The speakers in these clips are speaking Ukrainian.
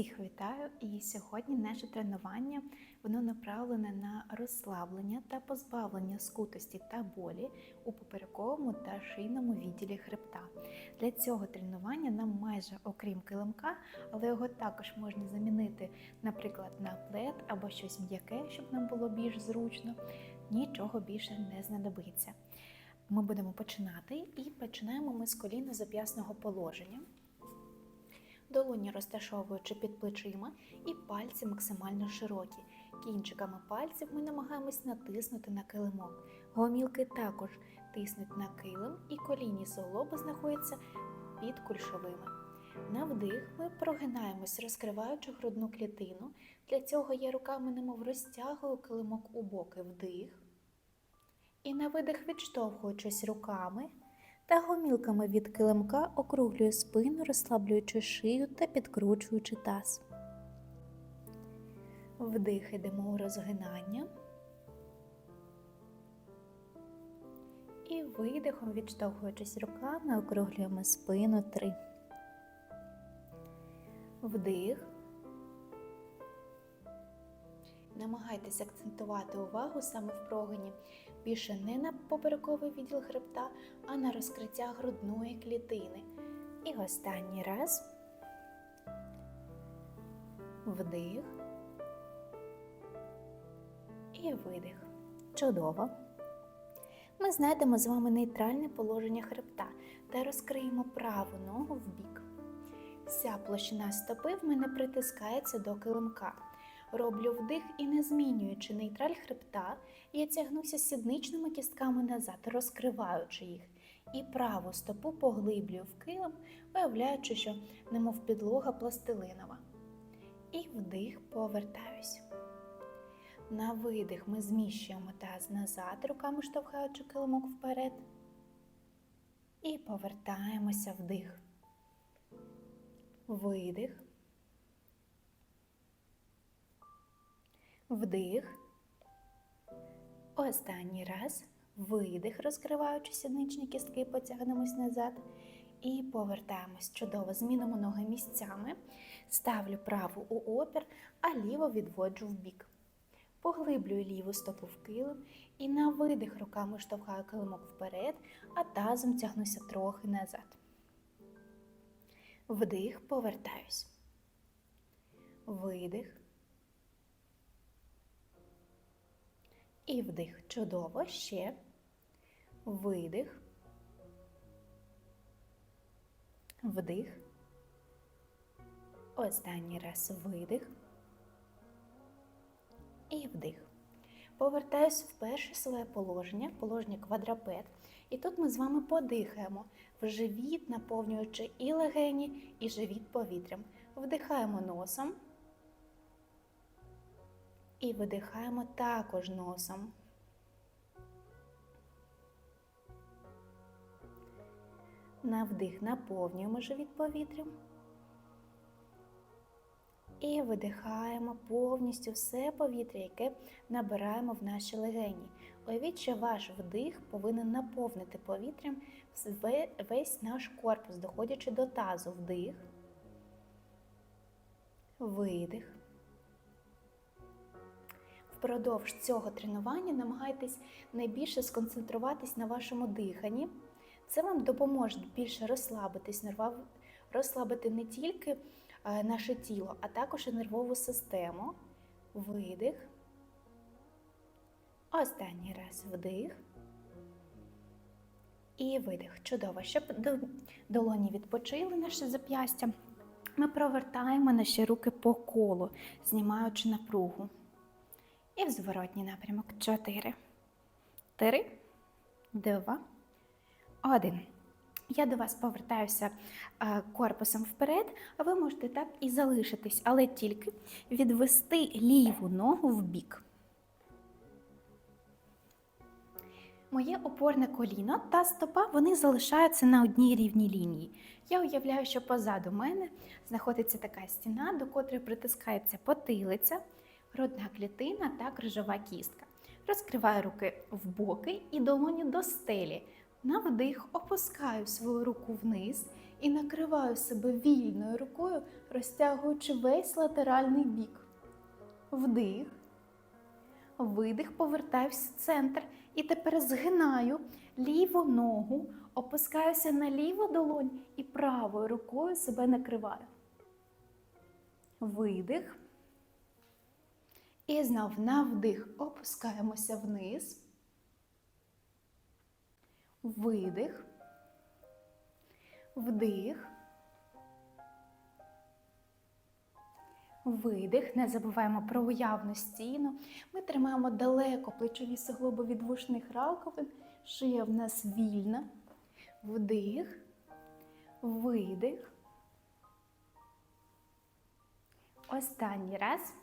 Всіх вітаю! І сьогодні наше тренування воно направлене на розслаблення та позбавлення скутості та болі у поперековому та шийному відділі хребта. Для цього тренування нам майже окрім килимка, але його також можна замінити, наприклад, на плед або щось м'яке, щоб нам було більш зручно. Нічого більше не знадобиться. Ми будемо починати і починаємо ми з коліна зап'ясного положення долоні розташовуючи під плечима і пальці максимально широкі. Кінчиками пальців ми намагаємось натиснути на килимок. Гомілки також тиснуть на килим і колінні суглоби знаходяться під кульшовими. На вдих ми прогинаємось, розкриваючи грудну клітину. Для цього я руками немов розтягую килимок у боки вдих. І на видих відштовхуючись руками та гомілками від килимка округлюю спину, розслаблюючи шию та підкручуючи таз. Вдих у розгинання. І видихом, відштовхуючись руками, округлюємо спину 3. Вдих. Намагайтесь акцентувати увагу саме в прогині більше не на поперековий відділ хребта, а на розкриття грудної клітини. І останній раз вдих і видих. Чудово. Ми знайдемо з вами нейтральне положення хребта та розкриємо праву ногу в бік. Вся площина стопи в мене притискається до килимка. Роблю вдих і не змінюючи нейтраль хребта, я тягнуся сідничними кістками назад, розкриваючи їх. І праву стопу поглиблюю в килим, виявляючи, що немов підлога пластилинова. І вдих повертаюсь. На видих ми зміщуємо таз назад, руками штовхаючи килимок вперед. І повертаємося вдих. Видих. Вдих. Останній раз. Видих, розкриваючи сідничні кістки, потягнемось назад. І повертаємось. Чудово. Змінимо ноги місцями. Ставлю праву у опір, а ліву відводжу в бік. Поглиблюю ліву стопу в килим і на видих руками штовхаю килимок вперед, а тазом тягнуся трохи назад. Вдих, повертаюсь. Видих. І вдих. Чудово. Ще. Видих. Вдих. Останній раз видих. І вдих. Повертаюсь в перше своє положення, положення квадрапет. І тут ми з вами подихаємо в живіт, наповнюючи і легені, і живіт повітрям. Вдихаємо носом. І видихаємо також носом. На вдих наповнюємо живіт повітрям. І видихаємо повністю все повітря, яке набираємо в наші легені. Уявіть, що ваш вдих повинен наповнити повітрям весь наш корпус, доходячи до тазу. Вдих, видих. Впродовж цього тренування намагайтесь найбільше сконцентруватись на вашому диханні. Це вам допоможе більше розслабитись, розслабити не тільки наше тіло, а також і нервову систему. Видих. Останній раз вдих. І видих. Чудово. Щоб долоні відпочили наше зап'ястя, ми провертаємо наші руки по колу, знімаючи напругу. І в зворотній напрямок. Чотири. Три, два, один. Я до вас повертаюся корпусом вперед, а ви можете так і залишитись, але тільки відвести ліву ногу в бік. Моє опорне коліно та стопа вони залишаються на одній рівній лінії. Я уявляю, що позаду мене знаходиться така стіна, до котрої притискається потилиця, грудна клітина та крижова кістка. Розкриваю руки в боки і долоні до стелі. На вдих опускаю свою руку вниз і накриваю себе вільною рукою, розтягуючи весь латеральний бік. Вдих. Видих, повертаюся в центр. І тепер згинаю ліву ногу, опускаюся на ліву долонь і правою рукою себе накриваю. Видих. І знов на вдих опускаємося вниз. Видих. Вдих. Видих. Не забуваємо про уявну стіну. Ми тримаємо далеко плечові суглоби від вушних раковин. Шия в нас вільна. Вдих. Видих. Останній раз.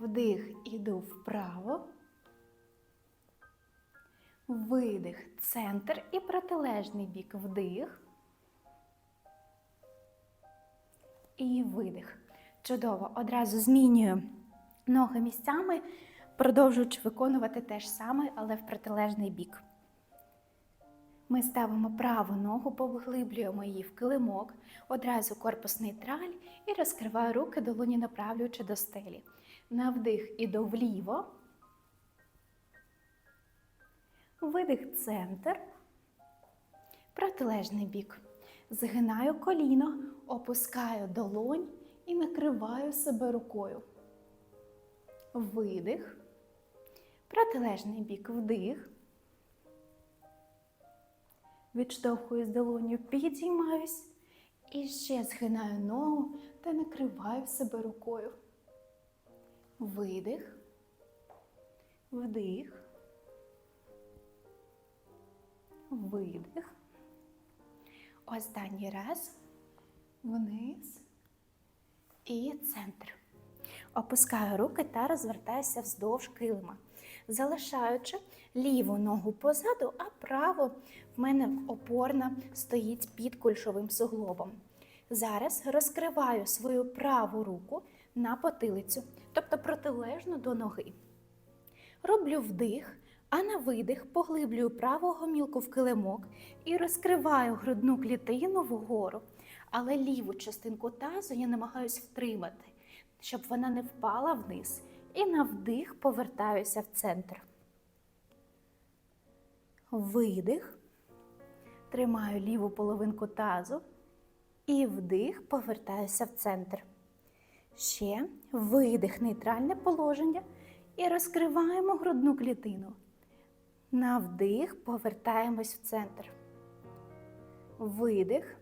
Вдих, іду вправо. Видих, центр і протилежний бік. Вдих. І видих. Чудово. Одразу змінюю ноги місцями, продовжуючи виконувати те ж саме, але в протилежний бік. Ми ставимо праву ногу, поглиблюємо її в килимок, одразу корпус нейтраль і розкриваю руки, долоні направлюючи до стелі. На вдих іду вліво. Видих центр. Протилежний бік. Згинаю коліно, опускаю долонь і накриваю себе рукою. Видих. Протилежний бік вдих. Відштовхую з долоню, підіймаюсь і ще згинаю ногу та накриваю себе рукою. Видих, вдих, видих. Останній раз вниз і центр. Опускаю руки та розвертаюся вздовж килима, залишаючи ліву ногу позаду, а право в мене опорна стоїть під кульшовим суглобом. Зараз розкриваю свою праву руку на потилицю, тобто протилежно до ноги. Роблю вдих, а на видих поглиблюю праву гомілку в килимок і розкриваю грудну клітину вгору, але ліву частинку тазу я намагаюсь втримати, щоб вона не впала вниз. І на вдих повертаюся в центр. Видих. Тримаю ліву половинку тазу. І вдих, повертаюся в центр. Ще видих, нейтральне положення. І розкриваємо грудну клітину. На вдих повертаємось в центр. Видих.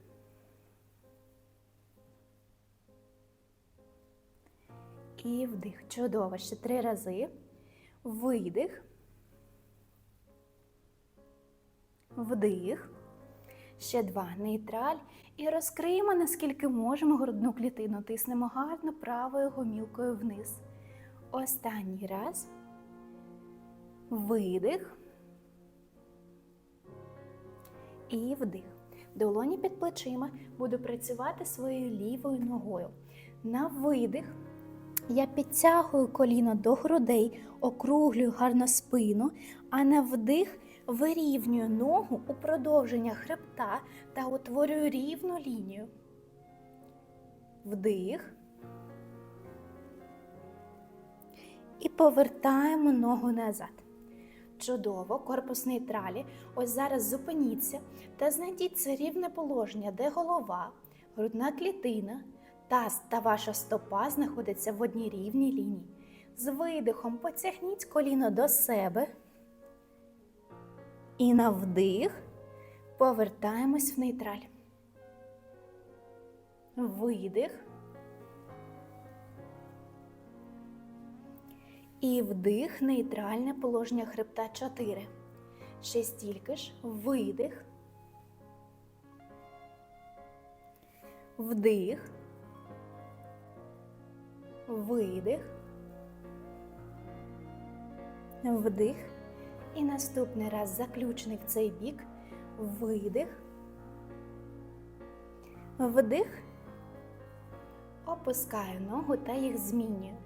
І вдих. Чудово. Ще три рази. Видих. Вдих. Ще два. Нейтраль. І розкриємо, наскільки можемо грудну клітину. Тиснемо гарно правою гомілкою вниз. Останній раз. Видих. І вдих. Долоні під плечима. Буду працювати своєю лівою ногою. На видих. Я підтягую коліно до грудей, округлюю гарно спину, а на вдих вирівнюю ногу у продовження хребта та утворюю рівну лінію. Вдих. І повертаємо ногу назад. Чудово, корпус нейтралі. Ось зараз зупиніться та знайдіть це рівне положення, де голова, грудна клітина, таз та ваша стопа знаходяться в одній рівній лінії. З видихом потягніть коліно до себе. І на вдих повертаємось в нейтраль. Видих. І вдих, нейтральне положення хребта 4. Ще стільки ж видих. Вдих. Видих. Вдих. І наступний раз заключений в цей бік. Видих. Вдих. Опускаю ногу та їх змінюю.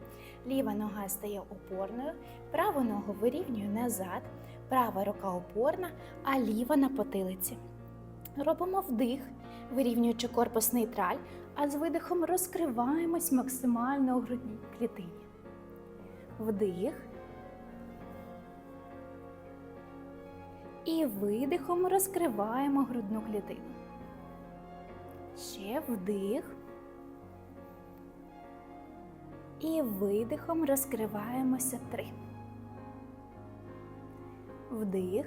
Ліва нога стає опорною, праву ногу вирівнюю назад, права рука опорна, а ліва на потилиці. Робимо вдих, вирівнюючи корпус нейтраль, а з видихом розкриваємось максимально у грудній клітині. Вдих. І видихом розкриваємо грудну клітину. Ще вдих. І видихом розкриваємося три. Вдих.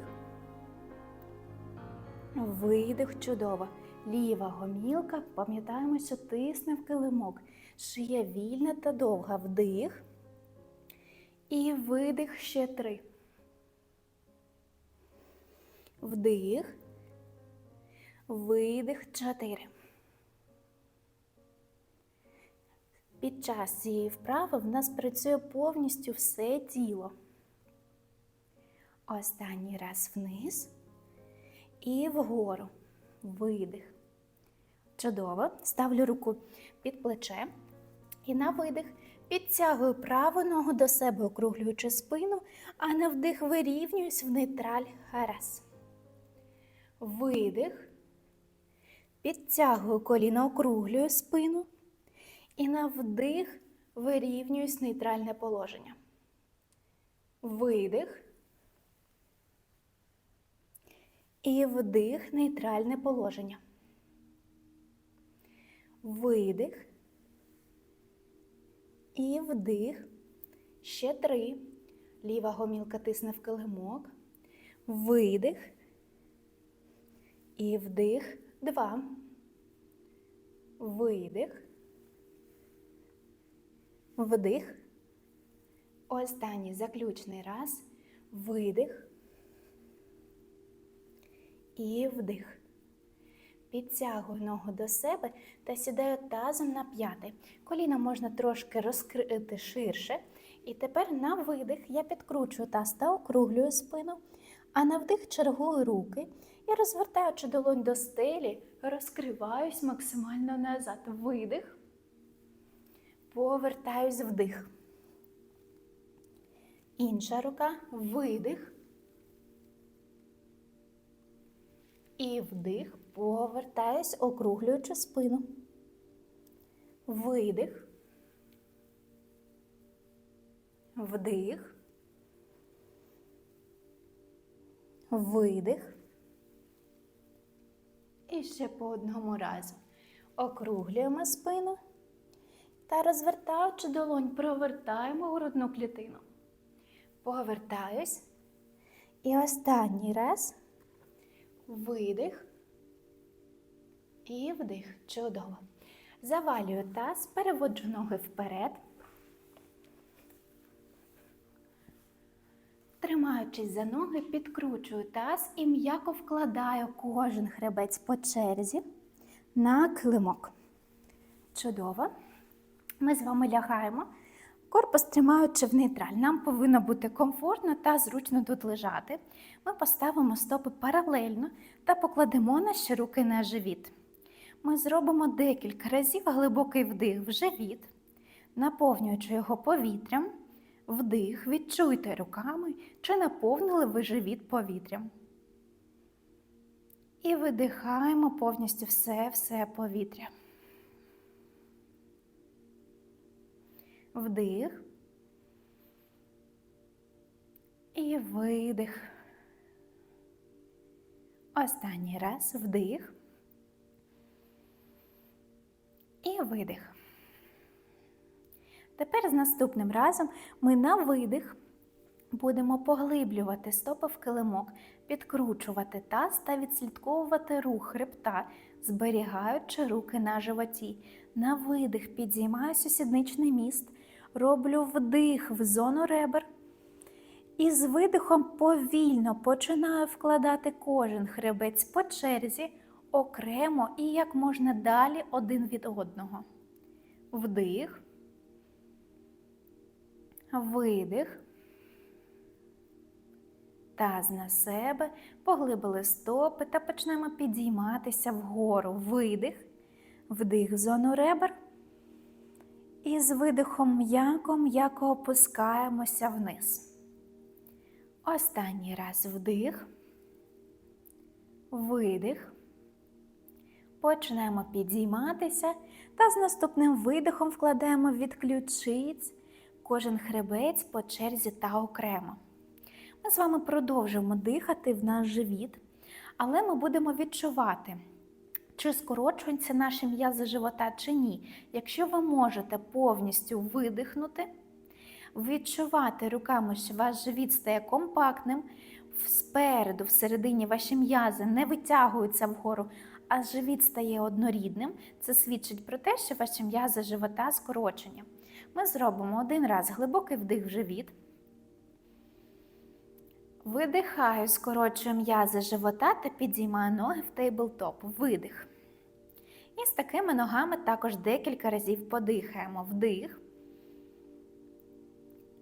Видих чудово. Ліва гомілка, пам'ятаємо, що тисне в килимок. Шия вільна та довга. Вдих. І видих ще три. Вдих. Видих чотири. Під час цієї вправи в нас працює повністю все тіло. Останній раз вниз і вгору. Видих. Чудово. Ставлю руку під плече. І на видих підтягую праву ногу до себе, округлюючи спину, а на вдих вирівнююсь в нейтраль. Раз. Видих. Підтягую коліно, округлюю спину. І на вдих вирівнююсь нейтральне положення. Видих. І вдих, нейтральне положення. Видих. І вдих. Ще три. Ліва гомілка тисне в килимок. Видих. І вдих. Два. Видих. Вдих. Останній заключний раз. Видих. І вдих. Підтягую ногу до себе та сідаю тазом на п'яти. Коліна можна трошки розкрити ширше. І тепер на видих я підкручую таз та округлюю спину, а на вдих чергую руки і, розвертаючи долонь до стелі, розкриваюсь максимально назад. Видих. Повертаюсь вдих. Інша рука видих. І вдих, повертаюсь, округлюючи спину. Видих. Вдих. Видих. І ще по одному разу. Округлюємо спину та розвертаючи долонь, провертаємо грудну клітину. Повертаюсь. І останній раз. Видих і вдих. Чудово. Завалюю таз, переводжу ноги вперед. Тримаючись за ноги, підкручую таз і м'яко вкладаю кожен хребець по черзі на килимок. Чудово. Ми з вами лягаємо, корпус тримаючи в нейтраль. Нам повинно бути комфортно та зручно тут лежати. Ми поставимо стопи паралельно та покладемо наші руки на живіт. Ми зробимо декілька разів глибокий вдих в живіт, наповнюючи його повітрям. Вдих, відчуйте руками, чи наповнили ви живіт повітрям. І видихаємо повністю все-все повітря. Вдих. І видих. Останній раз вдих. І видих. Тепер з наступним разом ми на видих будемо поглиблювати стопи в килимок, підкручувати таз та відслідковувати рух хребта, зберігаючи руки на животі. На видих підіймаюся сідничний міст, роблю вдих в зону ребер. І з видихом повільно починаю вкладати кожен хребець по черзі окремо і як можна далі один від одного. Вдих. Видих. Таз на себе, поглибили стопи та почнемо підійматися вгору. Видих, вдих зону ребер. І з видихом м'яко-м'яко опускаємося вниз. Останній раз вдих, видих. Починаємо підійматися та з наступним видихом вкладаємо від ключиць кожен хребець по черзі та окремо. Ми з вами продовжуємо дихати в наш живіт, але ми будемо відчувати, чи скорочуються наші м'язи живота чи ні. Якщо ви можете повністю видихнути, відчувати руками, що ваш живіт стає компактним, спереду, всередині ваші м'язи не витягуються вгору, а живіт стає однорідним, це свідчить про те, що ваші м'язи живота скорочені. Ми зробимо один раз глибокий вдих в живіт. Видихаю, скорочую м'язи живота та підіймаю ноги в тейблтоп. Видих. І з такими ногами також декілька разів подихаємо. Вдих.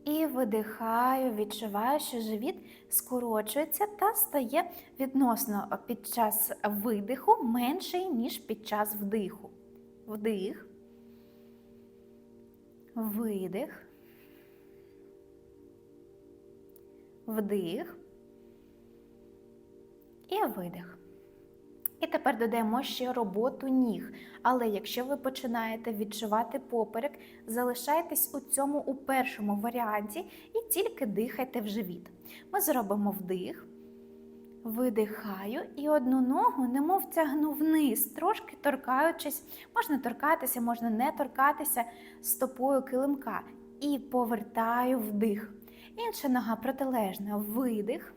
І видихаю, відчуваю, що живіт скорочується та стає відносно під час видиху менший, ніж під час вдиху. Вдих. Видих. Вдих. І видих. І тепер додаємо ще роботу ніг. Але якщо ви починаєте відчувати поперек, залишайтесь у цьому у першому варіанті і тільки дихайте в живіт. Ми зробимо вдих, видихаю і одну ногу немов тягну вниз, трошки торкаючись, можна торкатися, можна не торкатися стопою килимка. І повертаю вдих. Інша нога протилежна. Видих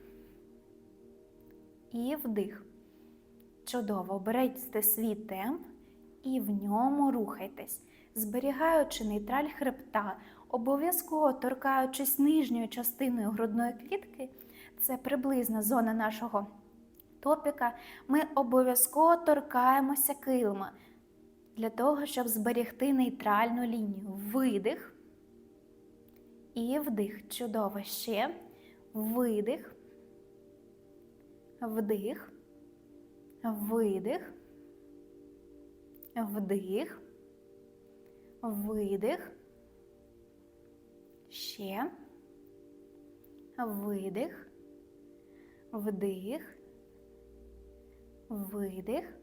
і вдих. Чудово, берете свій темп і в ньому рухайтесь, зберігаючи нейтраль хребта, обов'язково торкаючись нижньою частиною грудної клітки, це приблизна зона нашого топіка, ми обов'язково торкаємося килима для того, щоб зберегти нейтральну лінію. Видих і вдих. Чудово. Ще видих, вдих. Видих, вдих, видих, ще, видих, вдих, видих.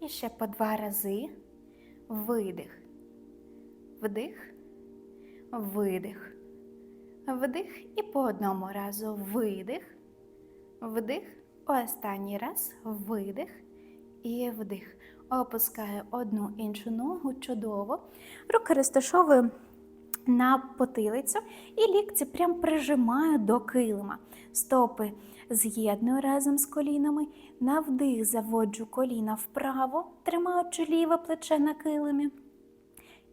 І ще по два рази. Видих, вдих, видих, вдих. І по одному разу видих, вдих. Останній раз видих і вдих. Опускаю одну іншу ногу чудово. Руки розташовую на потилицю і лікці прям прижимаю до килима. Стопи з'єдную разом з колінами. На вдих заводжу коліна вправо, тримаючи ліве плече на килимі.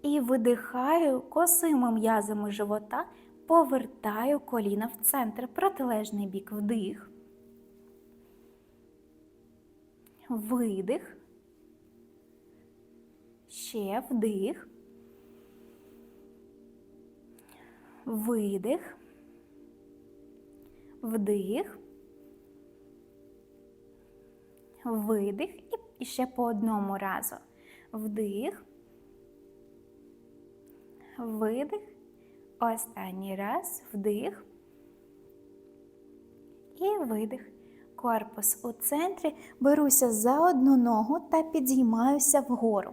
І видихаю косими м'язами живота, повертаю коліна в центр, протилежний бік вдих. видих, ще вдих, видих, вдих, видих. І ще по одному разу. Вдих, видих, останній раз, вдих. І видих. Корпус у центрі, беруся за одну ногу та підіймаюся вгору.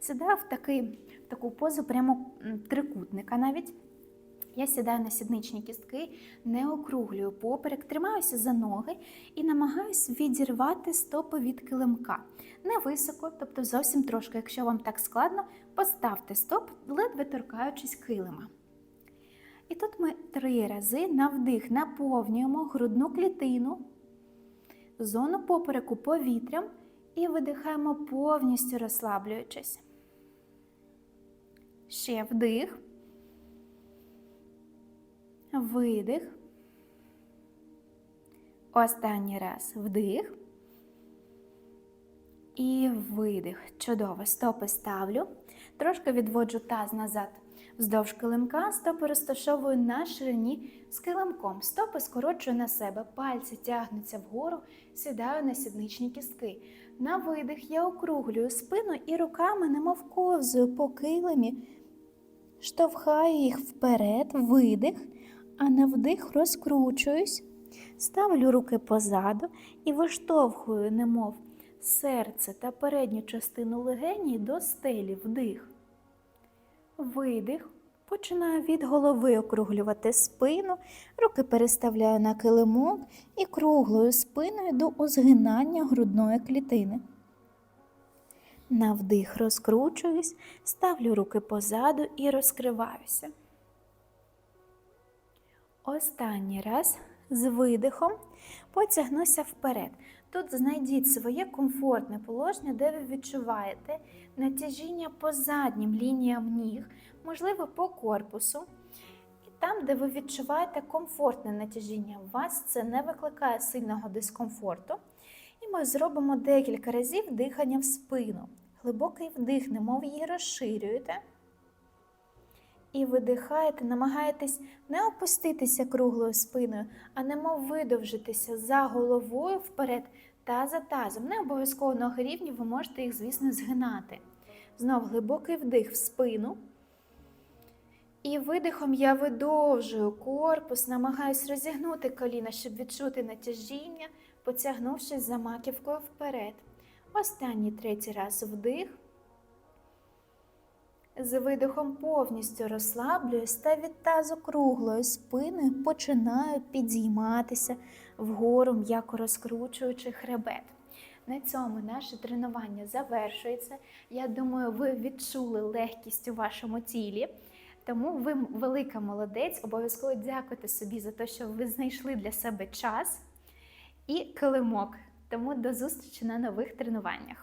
Сідаю в, такий, в таку позу прямо трикутника навіть. Я сідаю на сідничні кістки, не округлюю поперек, тримаюся за ноги і намагаюся відірвати стопи від килимка. Не високо, тобто зовсім трошки, якщо вам так складно, поставте стоп, ледве торкаючись килима. І тут ми три рази на вдих наповнюємо грудну клітину зону попереку повітрям і видихаємо повністю розслаблюючись. Ще вдих, видих. Останній раз вдих. І видих. Чудово. Стопи ставлю. Трошки відводжу таз назад. Вздовж килимка стопи розташовую на ширині з килимком. Стопи скорочую на себе, пальці тягнуться вгору, сідаю на сідничні кістки. На видих я округлюю спину і руками немов ковзую по килимі, штовхаю їх вперед, видих, а на вдих розкручуюсь, ставлю руки позаду і виштовхую, немов серце та передню частину легені до стелі вдих. Видих. Починаю від голови округлювати спину, руки переставляю на килимок і круглою спиною до озгинання грудної клітини. На вдих розкручуюсь, ставлю руки позаду і розкриваюся. Останній раз з видихом потягнуся вперед. Тут знайдіть своє комфортне положення, де ви відчуваєте натяжіння по заднім лініям ніг, можливо, по корпусу. І там, де ви відчуваєте комфортне натяжіння, у вас це не викликає сильного дискомфорту. І ми зробимо декілька разів дихання в спину. Глибокий вдих, немов її розширюєте. І видихаєте, намагаєтесь не опуститися круглою спиною, а немов видовжитися за головою вперед та за тазом. Не обов'язково на рівні, ви можете їх, звісно, згинати. Знов глибокий вдих в спину. І видихом я видовжую корпус, намагаюсь розігнути коліна, щоб відчути натяжіння, потягнувшись за маківкою вперед. Останній третій раз вдих. З видихом повністю розслаблююсь та від тазу круглою спиною починаю підійматися вгору, м'яко розкручуючи хребет. На цьому наше тренування завершується. Я думаю, ви відчули легкість у вашому тілі. Тому ви велика молодець. Обов'язково дякуйте собі за те, що ви знайшли для себе час і килимок. Тому до зустрічі на нових тренуваннях.